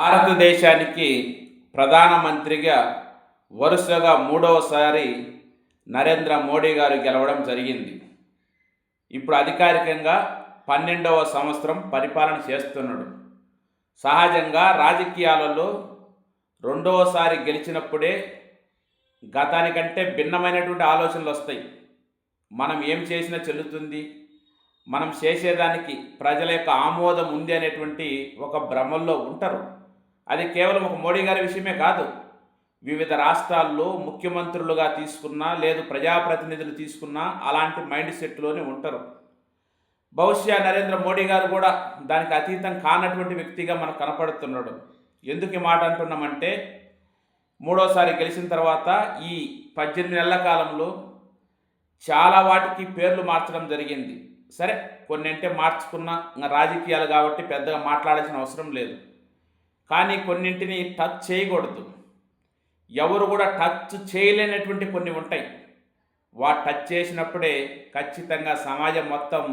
భారతదేశానికి ప్రధానమంత్రిగా వరుసగా మూడవసారి నరేంద్ర మోడీ గారు గెలవడం జరిగింది. ఇప్పుడు అధికారికంగా పన్నెండవ సంవత్సరం పరిపాలన చేస్తున్నాడు. సహజంగా రాజకీయాలలో రెండవసారి గెలిచినప్పుడే గతానికంటే భిన్నమైనటువంటి ఆలోచనలు వస్తాయి. మనం ఏం చేసినా చెల్లుతుంది. మనం చేసేదానికి ప్రజల యొక్క ఆమోదం ఉంది అనేటువంటి ఒక భ్రమల్లో ఉంటారు. అది కేవలం ఒక మోడీ గారి విషయమే కాదు. వివిధ రాష్ట్రాల్లో ముఖ్యమంత్రులుగా తీసుకున్నా లేదు ప్రజాప్రతినిధులు తీసుకున్నా అలాంటి మైండ్ సెట్లోనే ఉంటారు. బహుశా నరేంద్ర మోడీ గారు కూడా దానికి అతీతం కానటువంటి వ్యక్తిగా మనకు కనపడుతున్నాడు. ఎందుకు ఈ మాట అంటున్నామంటే మూడోసారి గెలిచిన తర్వాత ఈ పద్దెనిమిది నెలల కాలంలో చాలా వాటికి పేర్లు మార్చడం జరిగింది. సరే కొన్ని అంటే మార్చుకున్న రాజకీయాలు కాబట్టి పెద్దగా మాట్లాడాల్సిన అవసరం లేదు. కానీ కొన్నింటిని టచ్ చేయకూడదు. ఎవరు కూడా టచ్ చేయలేనటువంటి కొన్ని ఉంటాయి. వా టచ్ చేసినప్పుడే ఖచ్చితంగా సమాజం మొత్తం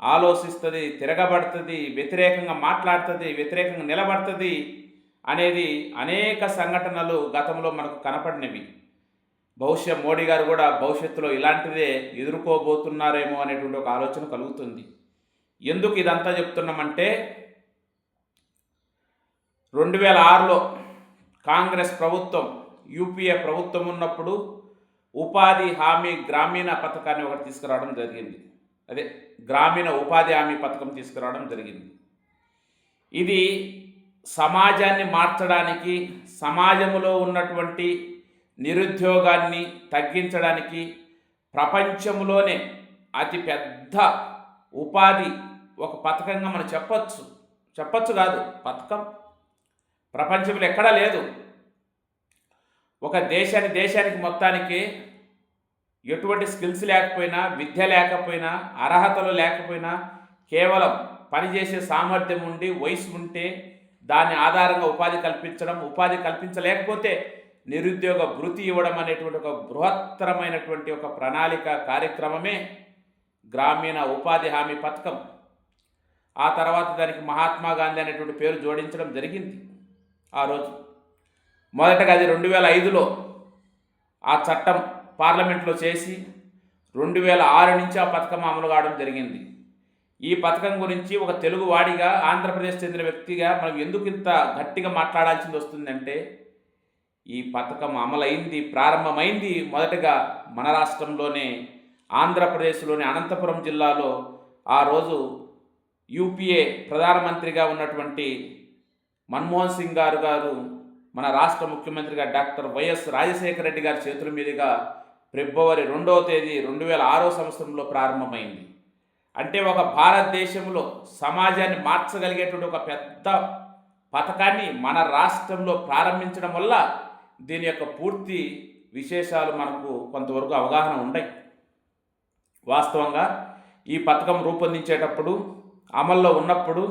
ఆలోచిస్తుంది తిరగబడుతుంది వ్యతిరేకంగా మాట్లాడుతుంది వ్యతిరేకంగా నిలబడుతుంది అనేది అనేక సంఘటనలు గతంలో మనకు కనపడినవి. బహుశా మోడీ గారు కూడా భవిష్యత్తులో ఇలాంటిదే ఎదుర్కోబోతున్నారేమో అనేటువంటి ఒక ఆలోచన కలుగుతుంది. ఎందుకు ఇదంతా చెప్తున్నామంటే రెండు వేల ఆరులో కాంగ్రెస్ ప్రభుత్వం యూపీఏ ప్రభుత్వం ఉన్నప్పుడు ఉపాధి హామీ గ్రామీణ పథకాన్ని ఒకటి తీసుకురావడం జరిగింది. అదే గ్రామీణ ఉపాధి హామీ పథకం తీసుకురావడం జరిగింది. ఇది సమాజాన్ని మార్చడానికి సమాజంలో ఉన్నటువంటి నిరుద్యోగాన్ని తగ్గించడానికి ప్రపంచంలోనే అతి పెద్ద ఉపాధి ఒక పథకంగా మనం చెప్పచ్చు. చెప్పచ్చు కాదు పథకం ప్రపంచంలో ఎక్కడా లేదు. ఒక దేశాన్ని దేశానికి మొత్తానికి ఎటువంటి స్కిల్స్ లేకపోయినా విద్య లేకపోయినా అర్హతలు లేకపోయినా కేవలం పనిచేసే సామర్థ్యం ఉండి వయసు ఉంటే దాని ఆధారంగా ఉపాధి కల్పించడం ఉపాధి కల్పించలేకపోతే నిరుద్యోగ వృత్తి ఇవ్వడం అనేటువంటి ఒక బృహత్తరమైనటువంటి ఒక ప్రణాళిక కార్యక్రమమే గ్రామీణ ఉపాధి హామీ పథకం. ఆ తర్వాత దానికి మహాత్మా గాంధీ అనేటువంటి పేరు జోడించడం జరిగింది. ఆ రోజు. మొదటగా అది రెండు వేల ఐదులో ఆ చట్టం పార్లమెంట్లో చేసి రెండు వేల ఆరు నుంచి ఆ పథకం అమలు కావడం జరిగింది. ఈ పథకం గురించి ఒక తెలుగు వాడిగా ఆంధ్రప్రదేశ్ చెందిన వ్యక్తిగా మనం ఎందుకు ఇంత గట్టిగా మాట్లాడాల్సింది వస్తుందంటే ఈ పథకం అమలైంది ప్రారంభమైంది మొదటగా మన రాష్ట్రంలోనే ఆంధ్రప్రదేశ్లోని అనంతపురం జిల్లాలో ఆ రోజు యూపీఏ ప్రధానమంత్రిగా ఉన్నటువంటి మన్మోహన్ సింగ్ గారు గారు మన రాష్ట్ర ముఖ్యమంత్రిగా డాక్టర్ వైఎస్ రాజశేఖర రెడ్డి గారి చేతుల మీదుగా ఫిబ్రవరి రెండవ తేదీ రెండు వేల ఆరో సంవత్సరంలో ప్రారంభమైంది. అంటే ఒక భారతదేశంలో సమాజాన్ని మార్చగలిగేటువంటి ఒక పెద్ద పథకాన్ని మన రాష్ట్రంలో ప్రారంభించడం వల్ల దీని యొక్క పూర్తి విశేషాలు మనకు కొంతవరకు అవగాహన ఉన్నాయి వాస్తవంగా ఈ పథకం రూపొందించేటప్పుడు అమల్లో ఉన్నప్పుడు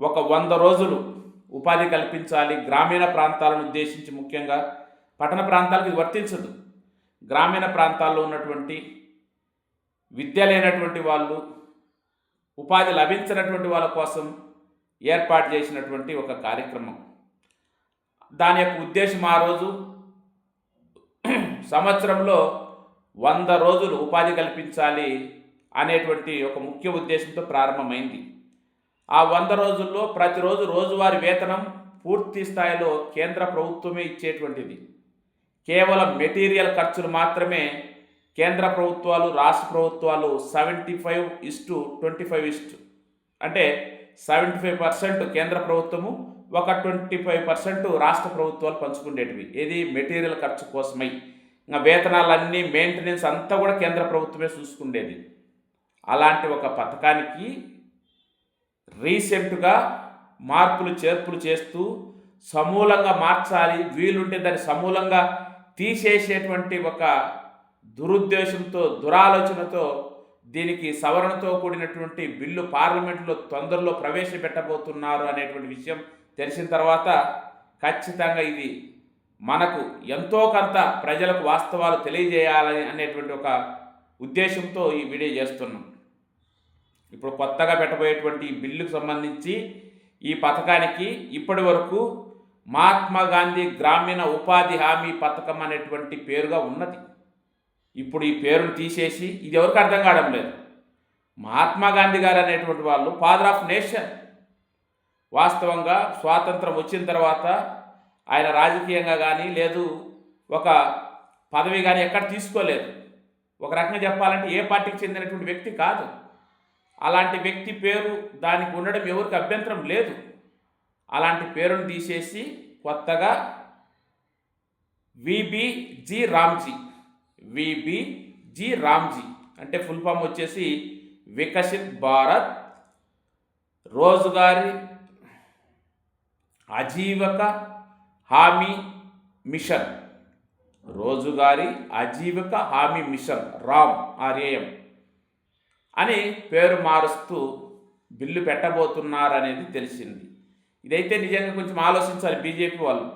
ఒక వంద రోజులు ఉపాధి కల్పించాలి. గ్రామీణ ప్రాంతాలను ఉద్దేశించి ముఖ్యంగా పట్టణ ప్రాంతాలకు ఇది వర్తించదు. గ్రామీణ ప్రాంతాల్లో ఉన్నటువంటి విద్య లేనటువంటి వాళ్ళు ఉపాధి లభించినటువంటి వాళ్ళ కోసం ఏర్పాటు చేసినటువంటి ఒక కార్యక్రమం. దాని యొక్క ఉద్దేశం ఆ రోజు సంవత్సరంలో వంద రోజులు ఉపాధి కల్పించాలి అనేటువంటి ఒక ముఖ్య ఉద్దేశంతో ప్రారంభమైంది. ఆ వంద రోజుల్లో ప్రతిరోజు రోజువారీ వేతనం పూర్తి స్థాయిలో కేంద్ర ప్రభుత్వమే ఇచ్చేటువంటిది. కేవలం మెటీరియల్ ఖర్చులు మాత్రమే కేంద్ర ప్రభుత్వాలు రాష్ట్ర ప్రభుత్వాలు seventy five is to twenty five is to అంటే సెవెంటీ ఫైవ్ పర్సెంట్ కేంద్ర ప్రభుత్వము ఒక ట్వంటీ ఫైవ్ పర్సెంట్ రాష్ట్ర ప్రభుత్వాలు పంచుకునేటివి. ఏది? మెటీరియల్ ఖర్చు కోసమై. ఇంకా వేతనాలన్నీ మెయింటెనెన్స్ అంతా కూడా కేంద్ర ప్రభుత్వమే చూసుకుండేది. అలాంటి ఒక పథకానికి రీసెంట్గా మార్పులు చేర్పులు చేస్తూ సమూలంగా మార్చాలి. వీలుంటే దాన్ని సమూలంగా తీసేసేటువంటి ఒక దురుద్దేశంతో దురాలోచనతో దీనికి సవరణతో కూడినటువంటి బిల్లు పార్లమెంట్లో తొందరలో ప్రవేశపెట్టబోతున్నారు అనేటువంటి విషయం తెలిసిన తర్వాత ఖచ్చితంగా ఇది మనకు ఎంతో కొంత ప్రజలకు వాస్తవాలు తెలియజేయాలని అనేటువంటి ఒక ఉద్దేశంతో ఈ వీడియో చేస్తున్నాం. ఇప్పుడు కొత్తగా పెట్టబోయేటువంటి ఈ బిల్లుకు సంబంధించి ఈ పథకానికి ఇప్పటి వరకు మహాత్మా గాంధీ గ్రామీణ ఉపాధి హామీ పథకం అనేటువంటి పేరుగా ఉన్నది. ఇప్పుడు ఈ పేరును తీసేసి ఇది ఎవరికి అర్థం కావడం లేదు. మహాత్మా గాంధీ గారు అనేటువంటి వాళ్ళు ఫాదర్ ఆఫ్ నేషన్. వాస్తవంగా స్వాతంత్రం వచ్చిన తర్వాత ఆయన రాజకీయంగా కానీ లేదు ఒక పదవి కానీ ఎక్కడ తీసుకోలేదు. ఒక రకంగా చెప్పాలంటే ఏ పార్టీకి చెందినటువంటి వ్యక్తి కాదు. అలాంటి వ్యక్తి పేరు దానికి ఉండడం ఎవరికి అభ్యంతరం లేదు. అలాంటి పేరును తీసేసి కొత్తగా విబిజి రామ్జీ విబిజి రామ్జీ అంటే ఫుల్ ఫామ్ వచ్చేసి వికసిత్ భారత్ రోజుగారి ఆజీవక హామీ మిషన్. రోజుగారి ఆజీవిక హామీ మిషన్. రామ్ ఆర్ఏఎం. అని పేరు మారుస్తూ బిల్లు పెట్టబోతున్నారనేది తెలిసింది. ఇదైతే నిజంగా కొంచెం ఆలోచించాలి బీజేపీ వాళ్ళు.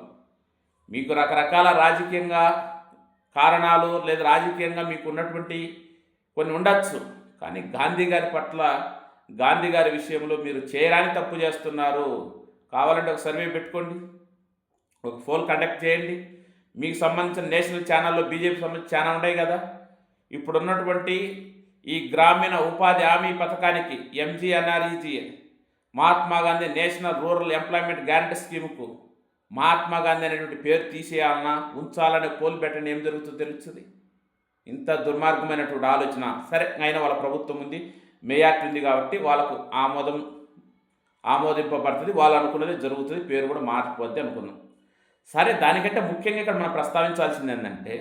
మీకు రకరకాల రాజకీయంగా కారణాలు లేదా రాజకీయంగా మీకు ఉన్నటువంటి కొన్ని ఉండొచ్చు. కానీ గాంధీ గారి పట్ల గాంధీ గారి విషయంలో మీరు చేయరాని తప్పు చేస్తున్నారు. కావాలంటే ఒక సర్వే పెట్టుకోండి. ఒక ఫోన్ కండక్ట్ చేయండి. మీకు సంబంధించిన నేషనల్ ఛానల్లో బీజేపీ సంబంధించిన ఛానల్ ఉన్నాయి కదా. ఇప్పుడున్నటువంటి ఈ గ్రామీణ ఉపాధి హామీ పథకానికి MGNREGA Mahatma Gandhi national rural employment guarantee స్కీమ్కు Mahatma Gandhi అనేటువంటి పేరు తీసేయాలన్నా ఉంచాలనే పోల్ ఏం జరుగుతుందో తెలుస్తుంది? ఇంత దుర్మార్గమైనటువంటి ఆలోచన సరే అయినా వాళ్ళ ప్రభుత్వం ఉంది మేయాక్ట్ ఉంది కాబట్టి వాళ్ళకు ఆమోదం ఆమోదింపబడుతుంది వాళ్ళు అనుకున్నది జరుగుతుంది పేరు కూడా మార్చిపోద్ది అనుకున్నాం. సరే దానికంటే ముఖ్యంగా ఇక్కడ మనం ప్రస్తావించాల్సింది ఏంటంటే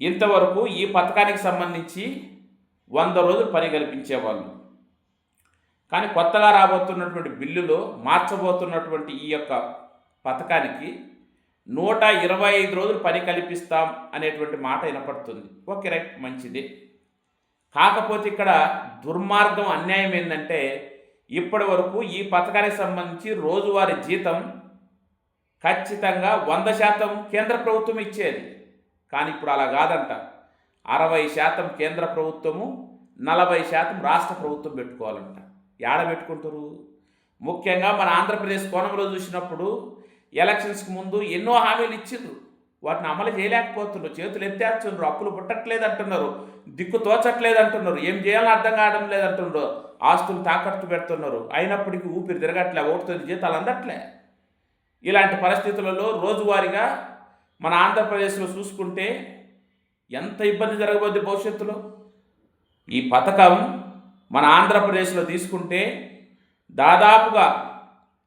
ఇంతవరకు ఈ పథకానికి సంబంధించి వంద రోజులు పని కల్పించేవాళ్ళు. కానీ కొత్తగా రాబోతున్నటువంటి బిల్లులో మార్చబోతున్నటువంటి ఈ యొక్క పథకానికి నూట ఇరవై ఐదు రోజులు పని కల్పిస్తాం అనేటువంటి మాట వినపడుతుంది. ఓకే రైట్ మంచిది. కాకపోతే ఇక్కడ దుర్మార్గం అన్యాయం ఏంటంటే ఇప్పటి వరకు ఈ పథకానికి సంబంధించి రోజువారీ జీతం ఖచ్చితంగా వంద శాతం కేంద్ర ప్రభుత్వం ఇచ్చేది. కానీ ఇప్పుడు అలా కాదంట. అరవై శాతం కేంద్ర ప్రభుత్వము నలభై శాతం రాష్ట్ర ప్రభుత్వం పెట్టుకోవాలంట. ఏడ పెట్టుకుంటారు? ముఖ్యంగా మన ఆంధ్రప్రదేశ్ కోణంలో చూసినప్పుడు ఎలక్షన్స్కి ముందు ఎన్నో హామీలు ఇచ్చిండ్రు. వాటిని అమలు చేయలేకపోతున్నారు. చేతులు ఎత్తేస్తున్నారు. అప్పులు పుట్టట్లేదు అంటున్నారు దిక్కు తోచట్లేదు అంటున్నారు ఏం చేయాలని అర్థం కావడం లేదంటున్నారు. ఆస్తులు తాకట్టు పెడుతున్నారు. అయినప్పటికీ ఊపిరి తిరగట్లే ఓటుతుంది జీతాలు అందట్లే. ఇలాంటి పరిస్థితులలో రోజువారీగా మన ఆంధ్రప్రదేశ్లో చూసుకుంటే ఎంత ఇబ్బంది జరగబోద్ది భవిష్యత్తులో? ఈ పథకం మన ఆంధ్రప్రదేశ్లో తీసుకుంటే దాదాపుగా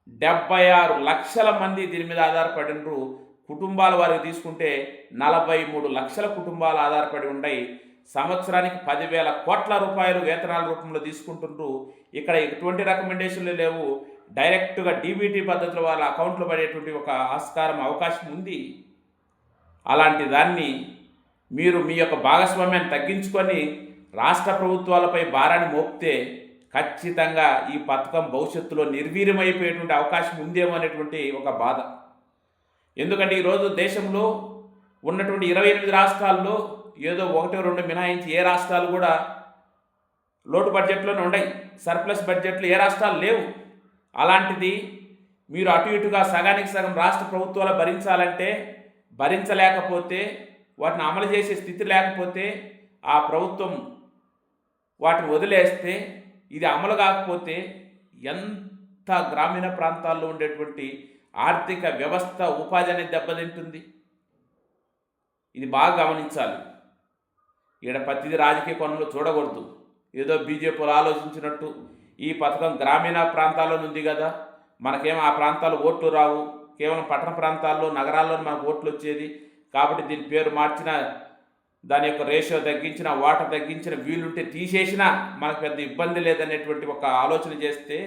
డెబ్బై ఆరు లక్షల మంది దీని మీద ఆధారపడినరు. కుటుంబాల వారికి తీసుకుంటే నలభై మూడు లక్షల కుటుంబాలు ఆధారపడి ఉన్నాయి సంవత్సరానికి పదివేల కోట్ల రూపాయలు వేతనాల రూపంలో తీసుకుంటుండ్రు. ఇక్కడ ఎటువంటి రికమెండేషన్లు లేవు. డైరెక్ట్గా డీబీటీ పద్ధతిలో వాళ్ళ అకౌంట్లో పడేటువంటి ఒక ఆస్కారం అవకాశం ఉంది. అలాంటి దాన్ని మీరు మీ యొక్క భాగస్వామ్యాన్ని తగ్గించుకొని రాష్ట్ర ప్రభుత్వాలపై భారాన్ని మోపితే ఖచ్చితంగా ఈ పథకం భవిష్యత్తులో నిర్వీర్యమైపోయేటువంటి అవకాశం ఉందేమో అనేటువంటి ఒక బాధ. ఎందుకంటే ఈరోజు దేశంలో ఉన్నటువంటి ఇరవై ఎనిమిది రాష్ట్రాల్లో ఏదో ఒకటి రెండు మినహాయించి ఏ రాష్ట్రాలు కూడా లోటు బడ్జెట్లోనే ఉన్నాయి సర్ప్లస్ బడ్జెట్లు ఏ రాష్ట్రాలు లేవు. అలాంటిది మీరు అటు ఇటుగా సగానికి సగం రాష్ట్ర ప్రభుత్వాలు భరించాలంటే భరించలేకపోతే వాటిని అమలు చేసే స్థితి లేకపోతే ఆ ప్రభుత్వం వాటిని వదిలేస్తే ఇది అమలు కాకపోతే ఎంత గ్రామీణ ప్రాంతాల్లో ఉండేటువంటి ఆర్థిక వ్యవస్థ ఉపాధి అనేది దెబ్బతింటుంది. ఇది బాగా గమనించాలి. ఈడ ప్రతిదీ రాజకీయ కోణంలో చూడకూడదు. ఏదో బీజేపీలు ఆలోచించినట్టు ఈ పథకం గ్రామీణ ప్రాంతాల్లో ఉంది కదా. మనకేం ఆ ప్రాంతాలు ఓట్లు రావు. కేవలం పట్టణ ప్రాంతాల్లో నగరాల్లో మనకు ఓట్లు వచ్చేది. కాబట్టి దీని పేరు మార్చిన దాని యొక్క రేషియో తగ్గించిన వాటర్ తగ్గించిన వీలుంటే తీసేసినా మనకు పెద్ద ఇబ్బంది లేదనేటువంటి ఒక ఆలోచన చేస్తే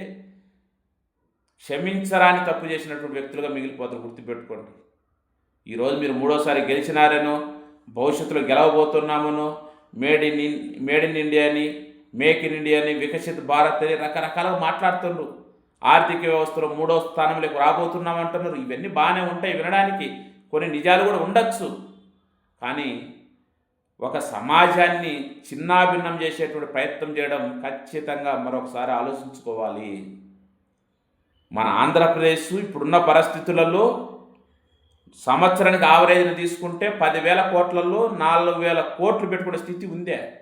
క్షమించరాని తప్పు చేసినటువంటి వ్యక్తులుగా మిగిలిపోతారు గుర్తుపెట్టుకోండి. ఈరోజు మీరు మూడోసారి గెలిచినారనో భవిష్యత్తులో గెలవబోతున్నామనో made in in made in India అని మేక్ ఇన్ ఇండియా అని వికసిత్ భారత్ అని రకరకాలుగా మాట్లాడుతున్నారు ఆర్థిక వ్యవస్థలో మూడో స్థానంలోకి రాబోతున్నామంటున్నారు. ఇవన్నీ బాగానే ఉంటాయి వినడానికి. కొన్ని నిజాలు కూడా ఉండొచ్చు. కానీ ఒక సమాజాన్ని చిన్నాభిన్నం చేసేటువంటి ప్రయత్నం చేయడం ఖచ్చితంగా మరొకసారి ఆలోచించుకోవాలి. మన ఆంధ్రప్రదేశ్ ఇప్పుడున్న పరిస్థితులలో సంవత్సరానికి ఆవరేజ్ని తీసుకుంటే పదివేల కోట్లలో నాలుగు వేల కోట్లు పెట్టుకునే స్థితి ఉందే.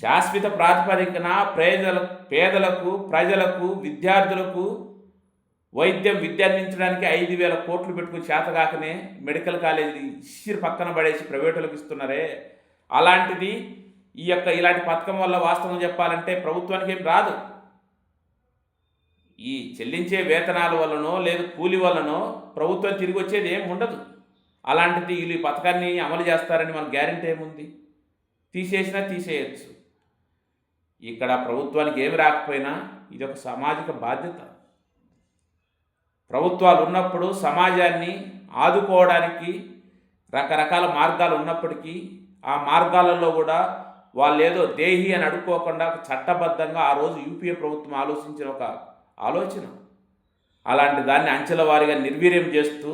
శాశ్వత ప్రాతిపదికన ప్రజల పేదలకు ప్రజలకు విద్యార్థులకు వైద్యం విద్య అందించడానికి ఐదు వేల కోట్లు పెట్టుకుని చేతగాకనే మెడికల్ కాలేజీ ఇసిరి పక్కన పడేసి ప్రైవేటులకు ఇస్తున్నారే. అలాంటిది ఈ యొక్క ఇలాంటి పథకం వల్ల వాస్తవం చెప్పాలంటే ప్రభుత్వానికి ఏం రాదు. ఈ చెల్లించే వేతనాల వల్లనో లేదు కూలి వల్లనో ప్రభుత్వం తిరిగి వచ్చేది ఏం ఉండదు. అలాంటిది వీళ్ళు ఈ పథకాన్ని అమలు చేస్తారని మన గ్యారెంటీ ఏముంది? తీసేసినా తీసేయచ్చు. ఇక్కడ ప్రభుత్వానికి ఏమి రాకపోయినా ఇది ఒక సామాజిక బాధ్యత. ప్రభుత్వాలు ఉన్నప్పుడు సమాజాన్ని ఆదుకోవడానికి రకరకాల మార్గాలు ఉన్నప్పటికీ ఆ మార్గాలలో కూడా వాళ్ళు ఏదో దేహి అని అడుక్కోకుండా చట్టబద్ధంగా ఆ రోజు యూపీఏ ప్రభుత్వం ఆలోచించిన ఒక ఆలోచన. అలాంటి దాన్ని అంచెల వారీగా నిర్వీర్యం చేస్తూ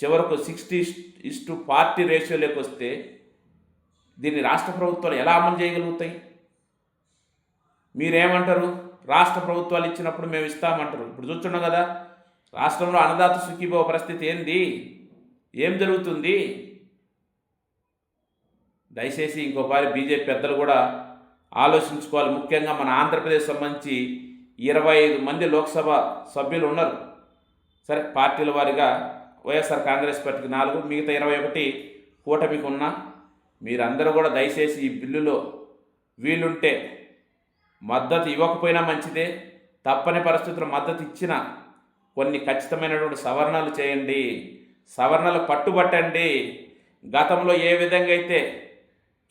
చివరకు సిక్స్టీ ఇస్టు పార్టీ రేషియోలోకి వస్తే దీన్ని రాష్ట్ర ప్రభుత్వాలు ఎలా అమలు చేయగలుగుతాయి? మీరేమంటారు? రాష్ట్ర ప్రభుత్వాలు ఇచ్చినప్పుడు మేము ఇస్తామంటారు. ఇప్పుడు చూస్తున్నాం కదా రాష్ట్రంలో అన్నదాత సుఖీభవ పరిస్థితి ఏంది? ఏం జరుగుతుంది? దయచేసి ఇంకోసారి బీజేపీ పెద్దలు కూడా ఆలోచించుకోవాలి. ముఖ్యంగా మన ఆంధ్రప్రదేశ్ సంబంధించి ఇరవై ఐదు మంది లోక్సభ సభ్యులు ఉన్నారు. సరే పార్టీల వారిగా వైఎస్ఆర్ కాంగ్రెస్ పార్టీకి నాలుగు మిగతా ఇరవై ఒకటి కూటమికి ఉన్నా మీరందరూ కూడా దయచేసి ఈ బిల్లులో వీలుంటే మద్దతు ఇవ్వకపోయినా మంచిదే. తప్పని పరిస్థితుల్లో మద్దతు ఇచ్చిన కొన్ని ఖచ్చితమైనటువంటి సవరణలు చేయండి. సవరణలు పట్టుబట్టండి. గతంలో ఏ విధంగా అయితే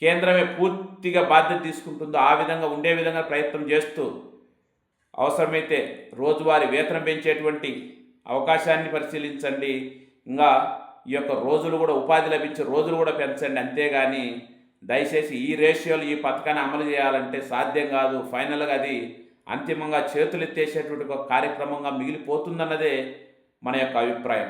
కేంద్రమే పూర్తిగా బాధ్యత తీసుకుంటుందో ఆ విధంగా ఉండే విధంగా ప్రయత్నం చేస్తూ అవసరమైతే రోజువారీ వేతనం పెంచేటువంటి అవకాశాన్ని పరిశీలించండి. ఇంకా ఈ యొక్క రోజులు కూడా ఉపాధి లభించే రోజులు కూడా పెంచండి. అంతేగాని దయచేసి ఈ రేషియోలు ఈ పథకాన్ని అమలు చేయాలంటే సాధ్యం కాదు. ఫైనల్గా అది అంతిమంగా చేతులెత్తేసేటువంటి ఒక కార్యక్రమంగా మిగిలిపోతుందన్నదే మన యొక్క అభిప్రాయం.